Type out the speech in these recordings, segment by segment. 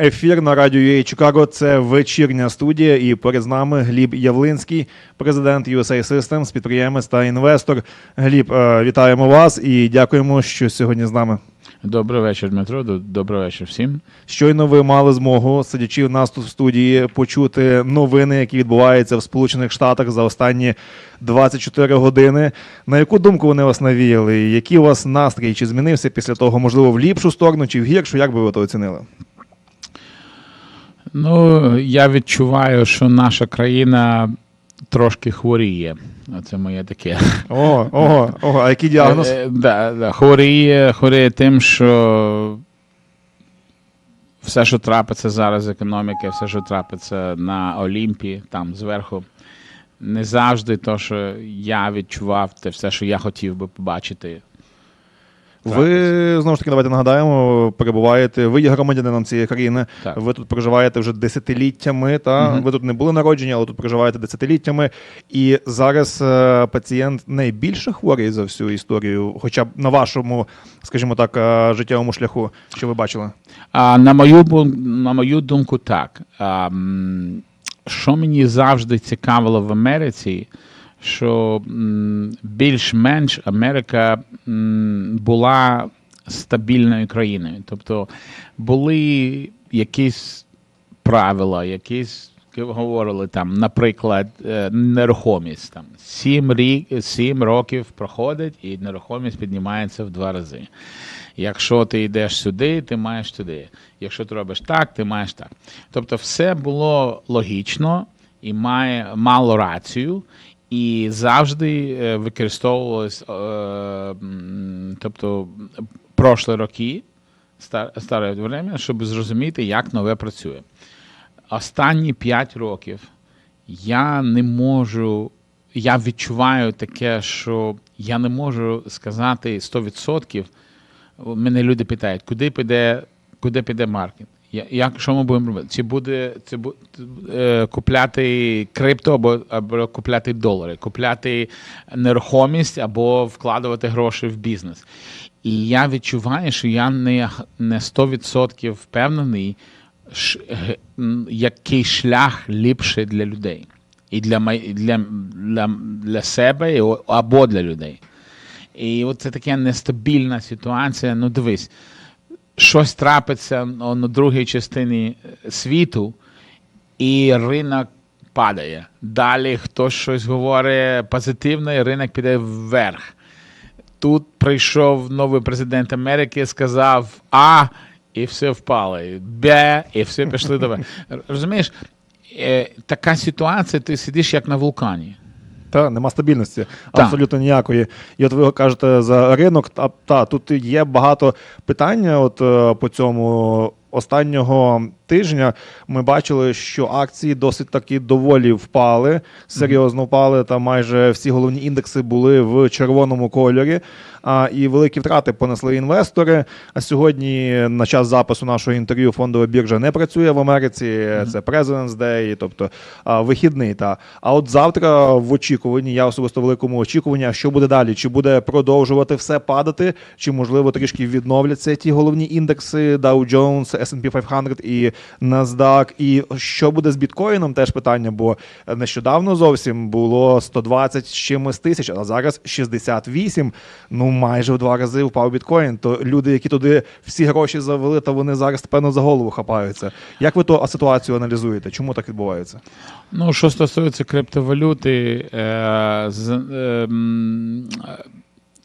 Ефір на радіо UA Чикаго. Це вечірня студія. І поряд з нами Гліб Явлинський, президент USA Systems, підприємець та інвестор. Гліб, е, вітаємо вас і дякуємо, що сьогодні з нами. Добрий вечір, Дмитро. Добрий вечір всім. Щойно ви мали змогу, сидячи в нас тут в студії, почути новини, які відбуваються в Сполучених Штатах за останні 24 години. На яку думку вони вас навіяли? Який у вас настрій? Чи змінився після того, можливо, в ліпшу сторону, чи в гіршу? Як би ви то оцінили? Ну, я відчуваю, що наша країна трошки хворіє. Це моє таке. Ого, ого, ого, а який діагноз? Е, Да, да, хворіє, хворіє тим, що все, що трапиться зараз з економіки, все, що трапиться на Олімпі, там зверху, не завжди то, що я відчував, те все, що я хотів би побачити. Ви знову ж таки давайте нагадаємо, перебуваєте. Ви є громадянином цієї країни. Так. Ви тут проживаєте вже десятиліттями. Та Мгм. ви тут не були народжені, але тут проживаєте десятиліттями. І зараз е, пацієнт найбільше хворий за всю історію, хоча б на вашому, скажімо так, е, життєвому шляху, що ви бачили. А, на, мою, на мою думку, так. А, що мені завжди цікавило в Америці, що більш-менш Америка була стабільною країною. Тобто були якісь правила, якісь як говорили там, наприклад, е, нерухомість там сім рік, сім років проходить, і нерухомість піднімається в два рази. Якщо ти йдеш сюди, ти маєш туди. Якщо ти робиш так, ти маєш так. Тобто, все було логічно і має мало рацію, і завжди е, використовувалось, е, тобто, прошлі роки, ста- старе время, щоб зрозуміти, як нове працює. Останні 5 років я не можу. Я відчуваю таке, що я не можу сказати 100%. Мене люди питають, куди піде, куди піде маркет? Як що ми будемо робити? Чи буде це бу- е, купляти крипто або, або купляти долари, купляти нерухомість або вкладувати гроші в бізнес? І я відчуваю, що я не, не 100% впевнений, ш- який шлях ліпший для людей. І для, для, для, для себе, або для людей. І от це така нестабільна ситуація. Ну, дивись, щось трапиться на другій частині е, світу, і ринок падає. Далі хтось щось говорить позитивне, і ринок піде вверх. Тут прийшов новий президент Америки, сказав А, і все впало. і Б, і все пішли до Розумієш, е, така ситуація, ти сидиш як на вулкані. Та нема стабільності, та. абсолютно ніякої. І от ви кажете за ринок. Та, та тут є багато питань. От е, по цьому останнього тижня ми бачили, що акції досить таки доволі впали, серйозно впали. Та майже всі головні індекси були в червоному кольорі. А і великі втрати понесли інвестори. А сьогодні, на час запису нашого інтерв'ю, фондова біржа не працює в Америці. Це President's Day, тобто а, вихідний. Та а от завтра в очікуванні, я особисто в великому очікуванні, а що буде далі? Чи буде продовжувати все падати, чи можливо трішки відновляться ті головні індекси Dow Jones, S&P 500 і NASDAQ? І що буде з біткоїном? Теж питання, бо нещодавно зовсім було 120 з чимось тисяч, а зараз 68. Ну майже в два рази впав біткоін. То люди, які туди всі гроші завели, то вони зараз певно за голову хапаються. Як ви ту ситуацію аналізуєте? Чому так відбувається? Ну, що стосується криптовалюти, е, з, е,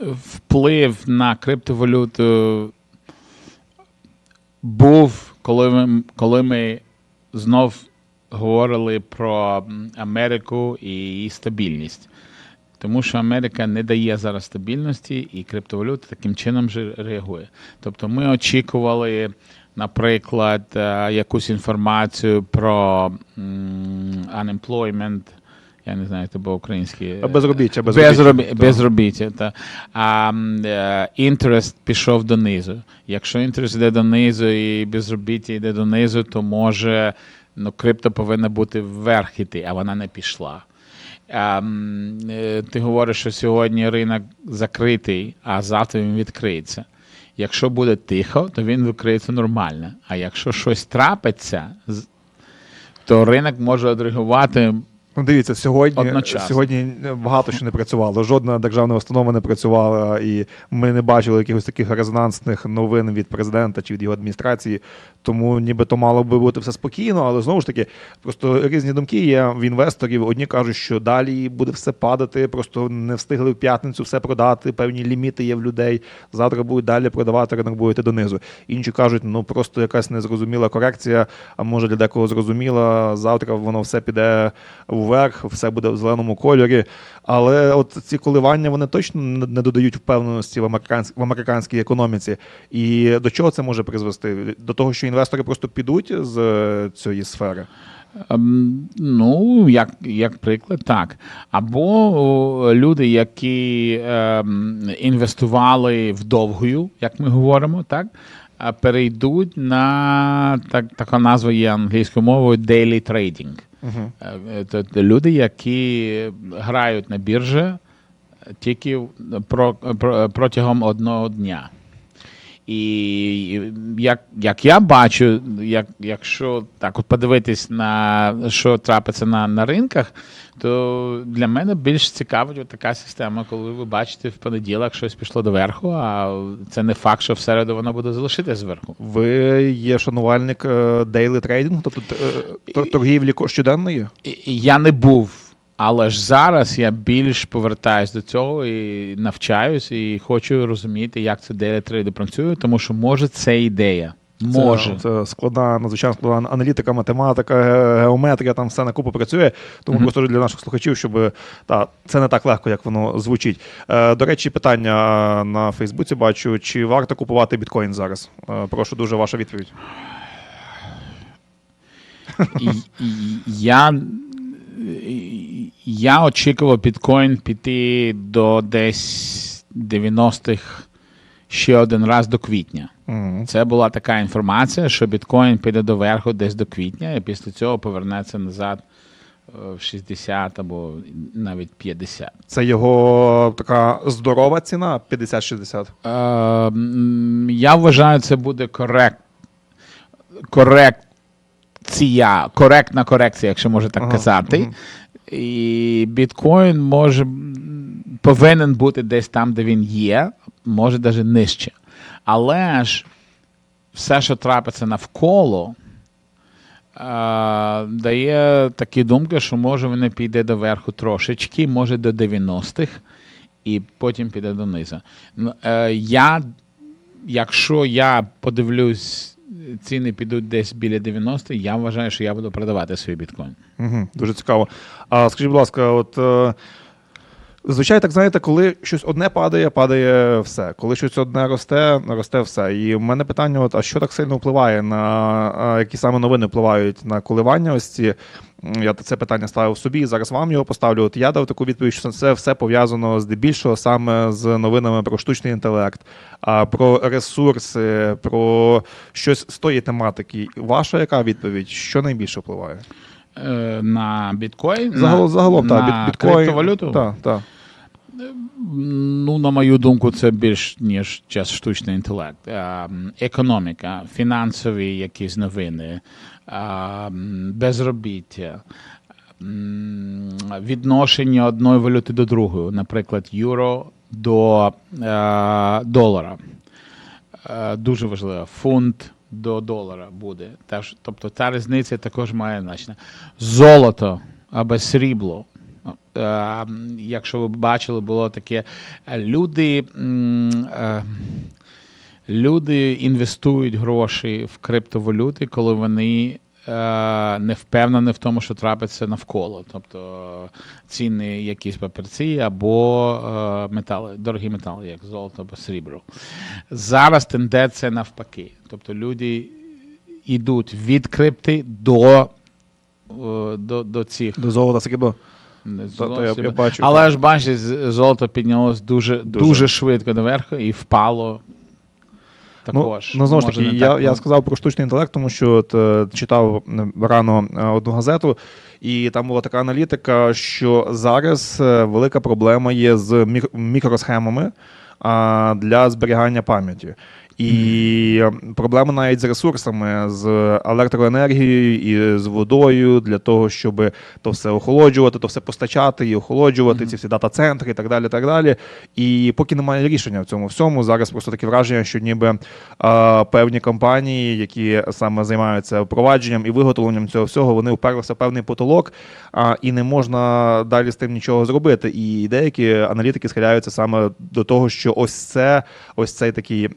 вплив на криптовалюту був, коли ми, коли ми знов говорили про Америку і її стабільність. Тому що Америка не дає зараз стабільності, і криптовалюта таким чином же реагує. Тобто ми очікували, наприклад, е, якусь інформацію про unemployment, я не знаю, це по-українськи. Безробіття, безробіття. Безробі... Так. безробіття та. А е, інтерес пішов донизу. Якщо інтерес йде донизу і безробіття йде донизу, то може ну, крипто повинна бути вверх іти, а вона не пішла. А, е, ти говориш, що сьогодні ринок закритий, а завтра він відкриється. Якщо буде тихо, то він викриється нормально. А якщо щось трапиться, то ринок може відреагувати Ну, дивіться, сьогодні, Одночасно. сьогодні багато що не працювало. Жодна державна установа не працювала, і ми не бачили якихось таких резонансних новин від президента чи від його адміністрації. Тому нібито мало би бути все спокійно, але знову ж таки, просто різні думки є в інвесторів. Одні кажуть, що далі буде все падати, просто не встигли в п'ятницю все продати. Певні ліміти є в людей. Завтра будуть далі продавати, ринок буде йти донизу. Інші кажуть, ну просто якась незрозуміла корекція, а може для декого зрозуміла. Завтра воно все піде вверх, все буде в зеленому кольорі. Але от ці коливання вони точно не додають впевненості в американській в американській економіці. І до чого це може призвести? До того, що інвестори просто підуть з е, цієї сфери. Ем, Ну, як, як приклад, так. Або люди, які ем, інвестували в довгою, як ми говоримо, так, перейдуть на так, така назва є англійською мовою daily trading. Угу. Е, Це люди, які грають на біржі е, тільки про, про, протягом одного дня. І як, як я бачу, як, якщо так от подивитись на що трапиться на, на ринках, то для мене більш цікавить така система, коли ви бачите в понеділок щось пішло доверху, а це не факт, що в середу воно буде залишитись зверху. Ви є шанувальник дейлі трейдингу, тобто е, тор- торгівлі щоденної? Я не був, але ж зараз я більш повертаюсь до цього і навчаюсь, і хочу розуміти, як це дейлі трейди працює, тому що може це ідея. Може. Це, це складна, надзвичайно складна аналітика, математика, геометрія, там все на купу працює. Тому просто для наших слухачів, щоб та, це не так легко, як воно звучить. Е, до речі, питання на Фейсбуці бачу: чи варто купувати біткоін зараз? Е, прошу дуже ваша відповідь. Я, я очікував біткоін піти до десь 90-х ще один раз до квітня. Мгм. Це була така інформація, що біткоін піде до верху десь до квітня, і після цього повернеться назад е, в 60 або навіть 50. Це його така здорова ціна 50-60. Е, я вважаю, це буде корект, корекція, коректна корекція, якщо можна так Ага, казати. мгм. І біткоін може повинен бути десь там, де він є, може навіть нижче. Але ж все, що трапиться навколо, е, дає такі думки, що може він піде до верху трошечки, може до 90-х, і потім піде донизу. Ну, е, я, якщо я подивлюсь, ціни підуть десь біля 90, я вважаю, що я буду продавати свій біткоін. Угу, дуже цікаво. А скажіть, будь ласка, от зазвичай так знаєте, коли щось одне падає, падає все. Коли щось одне росте, росте все. І в мене питання: от, а що так сильно впливає на які саме новини впливають на коливання? Ось ці я це питання ставив собі. Зараз вам його поставлю. От я дав таку відповідь, що це все пов'язано здебільшого саме з новинами про штучний інтелект, про ресурси, про щось з тої тематики. Ваша яка відповідь? Що найбільше впливає? Е, На біткоін? Загалом, на, загалом на так, біт, біткоін. криптовалюту? Так, так. Ну, на мою думку, це більш ніж час штучний інтелект. Економіка, фінансові якісь новини, безробіття, відношення одної валюти до другої, наприклад, юро до е, долара. Е, Дуже важливо. Фунт до долара буде. Тобто та різниця також має значення. Золото або срібло. Е, Якщо ви бачили, було таке. е, Люди, е, люди інвестують гроші в криптовалюти, коли вони не впевнені в тому, що трапиться навколо. Тобто ціни якісь папірці або е, метали, дорогі метали, як золото або срібло. Зараз тенденція навпаки. Тобто люди йдуть від крипти до, е, до, до цих До золота срібло. золото, я- я бачу, Але ж бачите, золото піднялось дуже, дуже, Дуже. швидко доверху і впало також. ну знову ж таки, я, так, я ну. сказав про штучний інтелект, тому що от, е, читав рано е, одну газету, і там була така аналітика, що зараз е, велика проблема є з мікросхемами для зберігання пам'яті. І проблеми навіть з ресурсами, з електроенергією і з водою для того, щоб то все охолоджувати, то все постачати і охолоджувати, ці всі дата-центри і так далі. так далі. І поки немає рішення в цьому всьому, зараз просто таке враження, що ніби а, певні компанії, які саме займаються впровадженням і виготовленням цього всього, вони вперлися в певний потолок, а, і не можна далі з тим нічого зробити. І деякі аналітики схиляються саме до того, що ось це, ось цей такий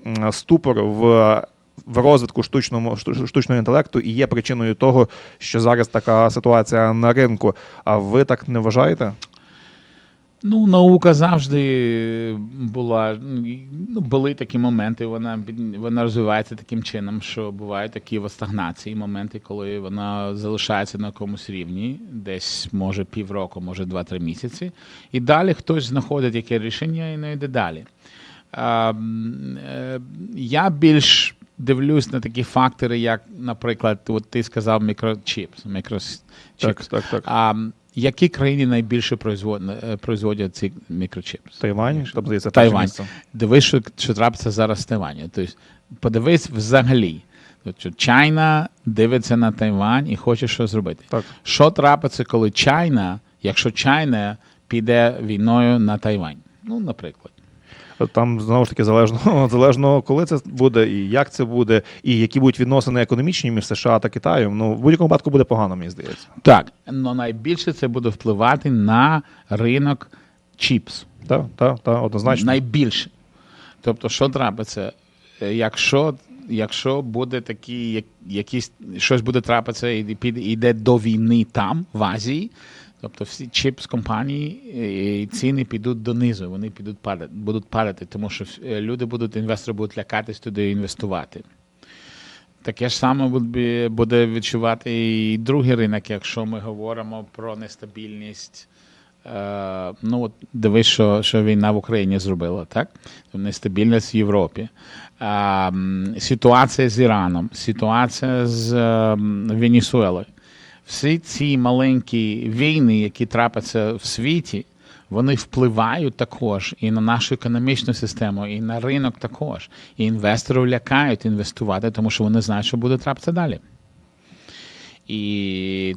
ступор в. В розвитку штучному штучного інтелекту і є причиною того, що зараз така ситуація на ринку. А ви так не вважаєте? Ну, наука завжди була. Ну, були такі моменти, вона, вона розвивається таким чином, що бувають такі от стагнації, моменти, коли вона залишається на якомусь рівні, десь може півроку, може 2-3 місяці. І далі хтось знаходить яке рішення і не йде далі. А, м, е, я більш дивлюсь на такі фактори, як, наприклад, от ти сказав мікрочіпс. мікрочіпс. Так, так, так. А які країни найбільше е, производять ці мікрочіпс? Тайвань, здається, Тайвань. Дивись, що, що трапиться зараз з Тайваню. Тобто, подивись взагалі. Тобто, Чайна дивиться на Тайвань і хоче щось зробити. Так. Що трапиться, коли Чайна, якщо Чайна піде війною на Тайвань? Ну, наприклад. Там знову ж таки залежно, залежно, коли це буде, і як це буде, і які будуть відносини економічні між США та Китаєм. Ну, в будь-якому випадку буде погано, мені здається. Так, але найбільше це буде впливати на ринок чіпс. Так, так, так, однозначно. Найбільше. Тобто, що трапиться? Е, Якщо, якщо буде такі, як- якісь щось буде трапитися і піде йде до війни там, в Азії, тобто всі чіпс компанії е, і ціни підуть донизу, вони підуть падати, будуть падати, тому що е, люди будуть, інвестори будуть лякатись туди інвестувати. Таке ж саме буде- відчувати і другий ринок, якщо ми говоримо про нестабільність. Е, ну, от дивись, що, що війна в Україні зробила, так? Нестабільність в Європі. Ситуація з Іраном, ситуація з е, Венесуелою. Всі ці маленькі війни, які трапляться в світі, вони впливають також і на нашу економічну систему, і на ринок також. І інвесторів лякають інвестувати, тому що вони знають, що буде трапитися далі. І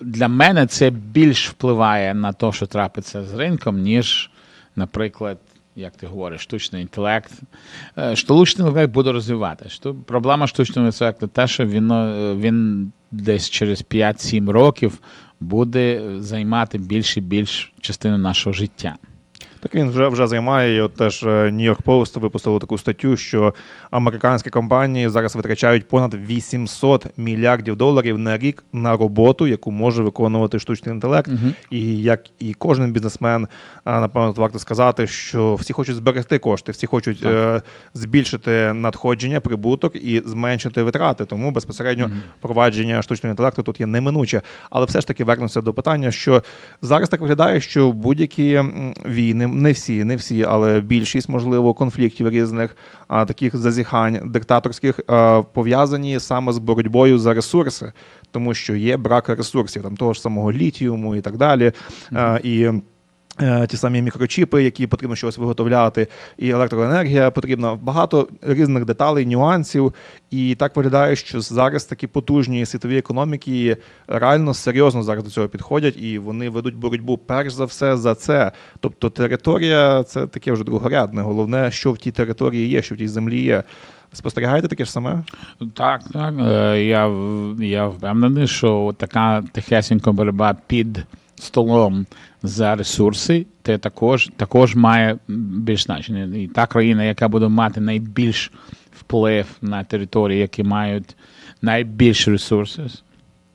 для мене це більш впливає на те, що трапиться з ринком, ніж, наприклад, як ти говориш, штучний інтелект. Е, Штучний інтелект буде розвивати. Проблема штучного інтелекту те, що він, е, він десь через 5-7 років буде займати більш і більш частину нашого життя. Так він вже вже займає. І от теж е, New York Post випустило таку статтю, що американські компанії зараз витрачають понад 800 мільярдів доларів на рік на роботу, яку може виконувати штучний інтелект. І як і кожен бізнесмен, напевно, варто сказати, що всі хочуть зберегти кошти, всі хочуть е, збільшити надходження, прибуток і зменшити витрати. Тому безпосередньо впровадження штучного інтелекту тут є неминуче. Але все ж таки вернуся до питання, що зараз так виглядає, що будь-які війни, не всі, не всі, але більшість, можливо, конфліктів різних, а, таких зазіхань диктаторських а, пов'язані саме з боротьбою за ресурси, тому що є брак ресурсів, там того ж самого літіуму і так далі. А, і Ті самі мікрочіпи, які потрібно щось виготовляти, і електроенергія потрібна. Багато різних деталей, нюансів. І так виглядає, що зараз такі потужні світові економіки реально серйозно зараз до цього підходять, і вони ведуть боротьбу перш за все за це. Тобто територія це таке вже другорядне. Головне, що в тій території є, що в тій землі є. Спостерігаєте таке ж саме? Так, так. Е, Я, я впевнений, що така тихесенька боротьба під столом за ресурси, це також, також має більш значення. І та країна, яка буде мати найбільш вплив на території, які мають найбільше ресурсів,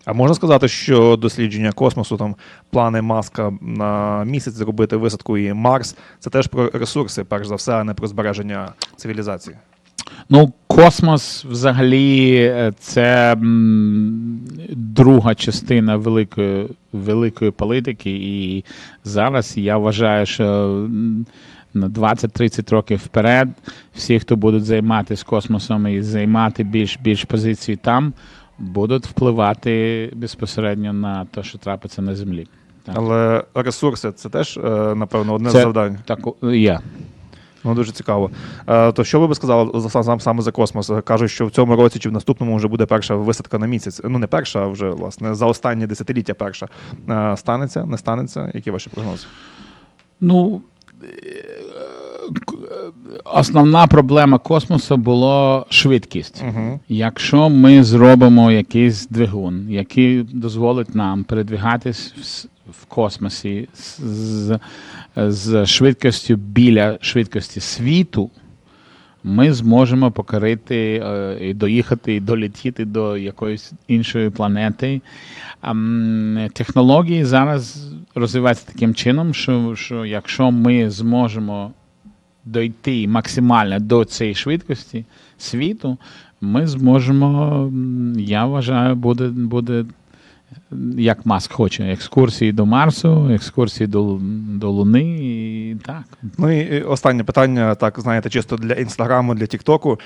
А можна сказати, що дослідження космосу, там плани Маска на місяць зробити висадку і Марс це теж про ресурси, перш за все, а не про збереження цивілізації. Ну, космос взагалі е, це друга частина великої, великої політики, і зараз я вважаю, що на 20-30 років вперед всі, хто будуть займатися космосом і займати більш більш позиції там, будуть впливати безпосередньо на те, що трапиться на землі. Так. Але ресурси це теж, е, напевно, одне з Це- завдань. Так, є. Ну, дуже цікаво. Е, то що ви би сказали за- сам- саме за космос? Кажуть, що в цьому році чи в наступному вже буде перша висадка на місяць. Ну, не перша, а вже власне за останні десятиліття перша. Е, станеться, не станеться? Які ваші прогнози? Ну, е, основна проблема космосу була швидкість. Угу. Якщо ми зробимо якийсь двигун, який дозволить нам передвигатись в, космосі з, з, швидкістю біля швидкості світу, ми зможемо покорити е, і доїхати і долетіти до якоїсь іншої планети. Технології зараз розвиваються таким чином, що, що якщо ми зможемо дойти максимально до цієї швидкості світу, ми зможемо, я вважаю, буде, буде як Маск хоче, екскурсії до Марсу, екскурсії до, до Луни. І так. Ну і останнє питання, так знаєте, чисто для інстаграму, для Тіктоку.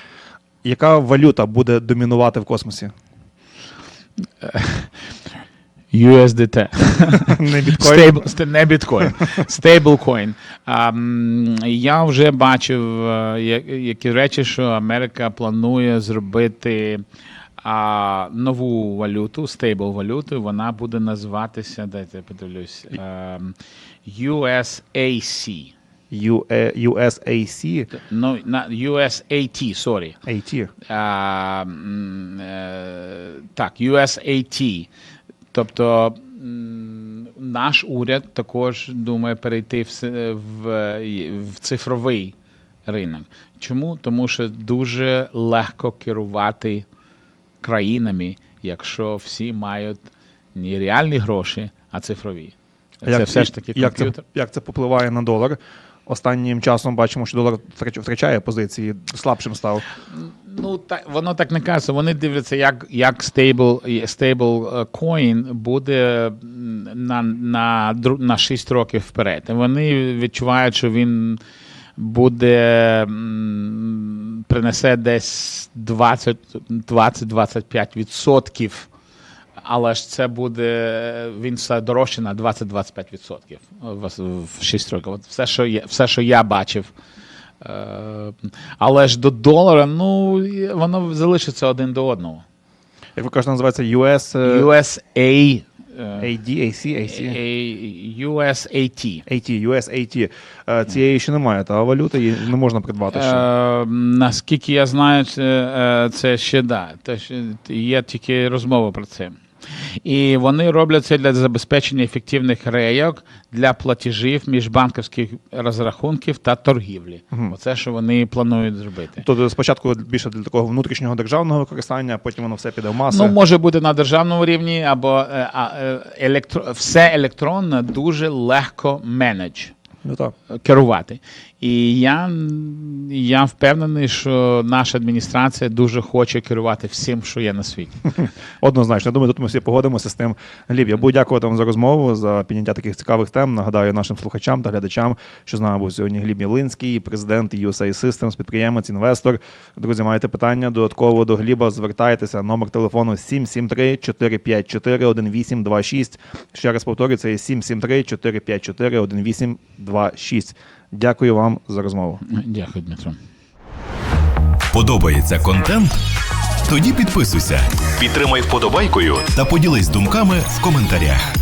Яка валюта буде домінувати в космосі? USDT. Не біткоін? Стейбл, ст- не біткоін, стейблкоін. М, я вже бачив е, які речі, що Америка планує зробити а, нову валюту, стейбл валюту. Вона буде називатися, дайте я подивлюсь, ем, USAC. USAC Ну, на USAT, sorry. AT. А, е, так, USAT. Тобто наш уряд також думає перейти в, в, в цифровий ринок. Чому? Тому що дуже легко керувати країнами, якщо всі мають не реальні гроші, а цифрові. Це все ж таки як це, як це попливає на долар? Останнім часом бачимо, що долар втрачає позиції, слабшим став. Ну, так, воно так не каже. Вони дивляться, як, як стейбл, стейбл е, буде на, на, на 6 років вперед. І вони відчувають, що він буде принесе десь 20 20-25 відсотків. Але ж це буде він все дорожче на 20-25 відсотків в, в 6 років. От все, що я, все, що я бачив. Е, але ж до долара, ну воно залишиться один до одного. Як ви кажете, називається US е, USA, AD, AC, USAT. AT, USAT. Е, Цієї ще немає, та валюти її не можна придбати ще. Е, наскільки я знаю, це, е, ще да. Є тільки розмова про це. І вони роблять це для забезпечення ефективних рейок для платежів міжбанківських розрахунків та торгівлі. Оце що вони планують зробити. Тобто спочатку більше для такого внутрішнього державного використання, потім воно все піде в маси. Ну, може бути на державному рівні, або е, а, е, електро... все електронно дуже легко менедж. Ну, так. керувати. І я, я впевнений, що наша адміністрація дуже хоче керувати всім, що є на світі. Однозначно, думаю, тут ми всі погодимося з тим. Гліб, я буду дякувати вам за розмову, за підняття таких цікавих тем. Нагадаю нашим слухачам та глядачам, що з нами був сьогодні Гліб Ялинський, президент USA Systems, підприємець, інвестор. Друзі, маєте питання додатково до Гліба, звертайтеся. Номер телефону 773 454 1826. Ще раз повторюю, це є 773 454 1826. Дякую вам за розмову. Дякую, Дмитро. Подобається контент? Тоді підписуйся, підтримай вподобайкою та поділись думками в коментарях.